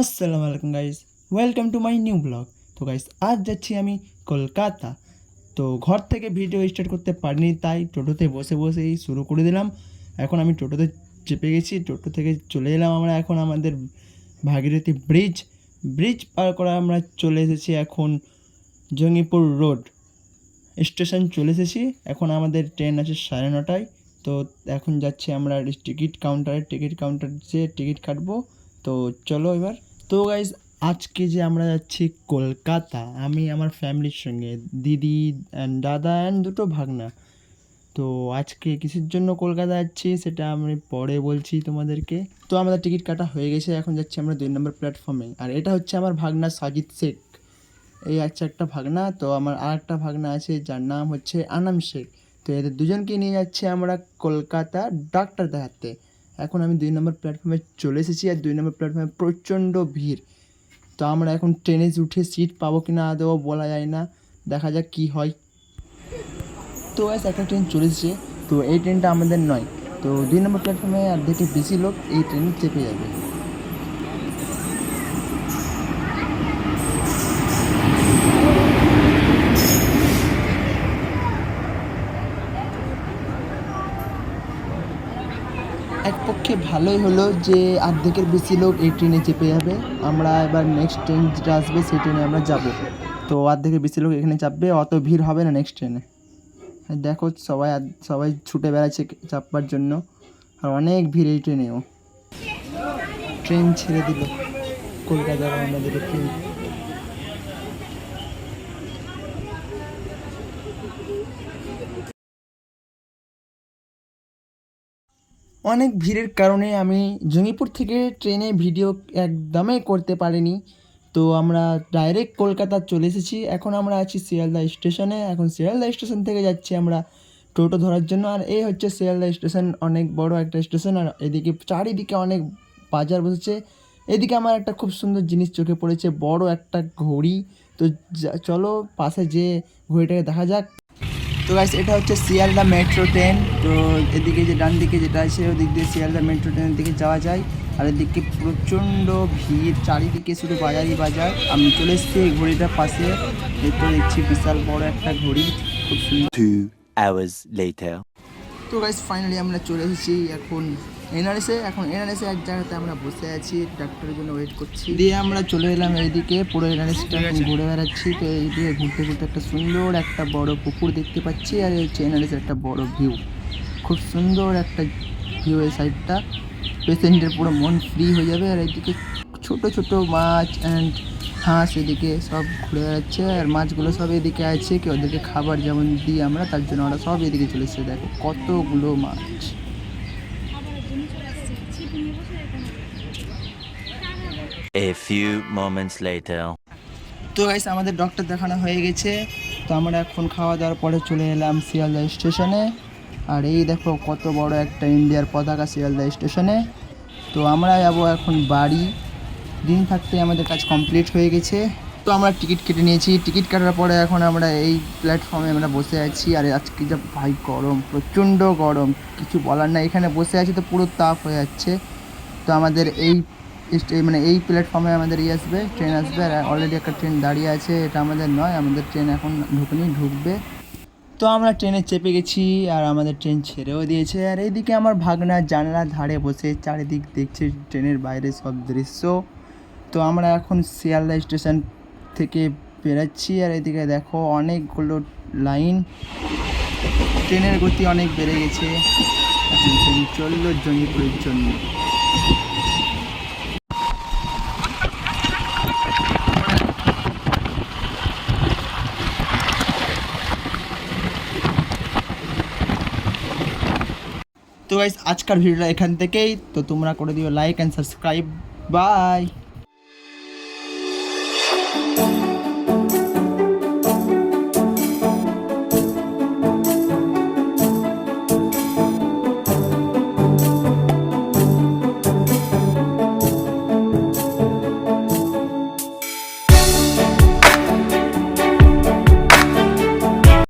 আসসালামু আলাইকুম guys welcome to my new blog তো গাইস আজ যাচ্ছি আমি কলকাতা। তো, ঘর থেকে ভিডিও স্টার্ট করতে পারিনি, তাই টোটোতে বসে বসেই শুরু করে দিলাম। এখন আমি টোটোতে চেপে গেছি, টোটো থেকে চলে এলাম আমরা এখন আমাদের ভাগীরথী ব্রিজ। ব্রিজ পার করে আমরা চলে এসেছি এখন জঙ্গিপুর রোড। স্টেশন চলে এসেছি, এখন আমাদের ট্রেন আছে সাড়ে নটায়। তো, এখন যাচ্ছি আমরা টিকিট কাউন্টারে টিকিট কাউন্টার যে টিকিট কাটবো তো চলো এবার। তো গাইজ আজকে যে আমরা যাচ্ছি কলকাতা, আমি আমার ফ্যামিলির সঙ্গে, দিদি অ্যান্ড দাদা অ্যান্ড দুটো ভাগনা। তো আজকে কিসের জন্য কলকাতা যাচ্ছি সেটা আমি পরে বলছি তোমাদেরকে। তো আমাদের টিকিট কাটা হয়ে গেছে, এখন যাচ্ছি আমরা দুই নম্বর প্ল্যাটফর্মে আর এটা হচ্ছে আমার ভাগনা সাজিদ শেখ। এই আছে একটা ভাগনা, তো আমার আর একটা ভাগনা আছে, যার নাম হচ্ছে আনাম শেখ। তো এদের দুজনকে নিয়ে যাচ্ছে আমরা কলকাতা ডাক্তার দেখাতে। এখন আমি দুই নম্বর প্ল্যাটফর্মে চলে এসেছি আর দুই নম্বর প্ল্যাটফর্মে প্রচণ্ড ভিড়। তো আমরা এখন ট্রেনে উঠে সিট পাবো কি না আদৌ বলা যায় না। দেখা যাক কি হয়। তো এস একটা ট্রেন চলে এসেছে। তো এই ট্রেনটা আমাদের নয়। তো দুই নম্বর প্ল্যাটফর্মে আর অর্ধেকের বেশি লোক এই ট্রেনে চেপে যাবে। এক পক্ষে ভালোই হলো যে অর্ধেকের বেশি লোক এই ট্রেনে চেপে যাবে। আমরা এবার নেক্সট ট্রেন যেটা আসবে সেই ট্রেনে আমরা যাব। তো অর্ধেকের বেশি লোক এখানে চাপবে, অত ভিড় হবে না নেক্সট ট্রেনে দেখো সবাই সবাই ছুটে বেড়াচ্ছে চাপবার জন্য। আর অনেক ভিড় এই ট্রেনেও ট্রেন ছেড়ে দিল। কলকাতার আমাদের ট্রেন অনেক ভিড়ের কারণে আমি জঙ্গিপুর থেকে ট্রেনে ভিডিও একদমই করতে পারিনি। তো আমরা ডাইরেক্ট কলকাতা চলে এসেছি। এখন আমরা আছি শিয়ালদা স্টেশনে। এখন শিয়ালদা স্টেশন থেকে যাচ্ছি আমরা টোটো ধরার জন্য। আর এই হচ্ছে শিয়ালদা স্টেশন। অনেক বড় একটা স্টেশন। আর এদিকে চারিদিকে অনেক বাজার বসেছে। এদিকে আমার একটা খুব সুন্দর জিনিস চোখে পড়েছে। বড় একটা ঘড়ি। তো চলো পাশে যে ঘড়িটাকে দেখা যাক। তো গাইস এটা হচ্ছে শিয়ালদা মেট্রো ট্রেন তো এদিকে যে ডান দিকে যেটা আছে ওদিক দিয়ে শিয়ালদা মেট্রো ট্রেনের দিকে যাওয়া যায়। আর এদিকে প্রচণ্ড ভিড় চারিদিকে শুধু বাজারই বাজার। আমি চলে এসেছি এই ঘড়িটার পাশে। দেখতে দেখছি বিশাল বড় একটা ঘড়ি। খুব সুন্দর। তো গাইস ফাইনালি আমরা চলে এসেছি এখন এনআরএসে এখন এনআরএসে এক জায়গাতে আমরা বসে আছি ডাক্তারের জন্য ওয়েট করছি। দিয়ে আমরা চলে এলাম এইদিকে পুরো এনআরএসটা এখন ঘুরে বেড়াচ্ছি। তো এইদিকে ঘুরতে ঘুরতে একটা সুন্দর একটা বড় পুকুর দেখতে পাচ্ছি আর এই হচ্ছে এনআরএসের একটা বড় ভিউ খুব সুন্দর একটা ভিউ এই সাইডটা পেশেন্টের পুরো মন ফ্রি হয়ে যাবে আর এইদিকে ছোট ছোট মাছ অ্যান্ড হাঁস এদিকে সব ঘুরে বেড়াচ্ছে আর মাছগুলো সব এদিকে আছে। কি ওদেরকে খাবার যেমন দিই আমরা তার জন্য ওরা সব এদিকে চলে এসেছে। দেখো কতগুলো মাছ। A few moments later. তো গাইস আমাদের ডক্টর দেখানো হয়ে গেছে। তো আমরা এখন খাওয়া দাওয়ার পরে চলে এলাম শিয়ালদা স্টেশনে। আর এই দেখো কত বড় একটা ইন্ডিয়ার পতাকা শিয়ালদা স্টেশনে। তো আমরা যাব এখন বাড়ি। দিন থাকতে আমাদের কাজ কমপ্লিট হয়ে গেছে। তো আমরা টিকিট কেটে নিয়েছি। টিকিট কাটার পরে এখন আমরা এই প্ল্যাটফর্মে আমরা বসে আছি। আর, আজকে যা ভাই গরম, প্রচণ্ড গরম। কিছু বলার না এখানে বসে আছি তো পুরো তাপ হয়ে যাচ্ছে। তো আমাদের এই মানে এই প্ল্যাটফর্মে আমাদের ইয়ে আসবে ট্রেন আসবে। আর অলরেডি একটা ট্রেন দাঁড়িয়ে আছে। এটা আমাদের নয়, আমাদের ট্রেন এখন ঢুকনি, ঢুকবে। তো আমরা ট্রেনে চেপে গেছি আর আমাদের ট্রেন ছেড়েও দিয়েছে। আর এইদিকে আমার ভাগনা জানলার ধারে বসে চারিদিক দেখছে ট্রেনের বাইরে সব দৃশ্য। তো আমরা এখন শিয়ালদা স্টেশন থেকে বেরাচ্ছি আর এদিকে দেখো অনেকগুলো লাইন। ট্রেনের গতি অনেক বেড়ে গেছে। এখন ট্রেন চলল জঙ্গিপুরের জন্য। তো গাইস আজকের ভিডিওটা এখান থেকেই। তো তোমরা করে দিও লাইক অ্যান্ড সাবস্ক্রাইব বাই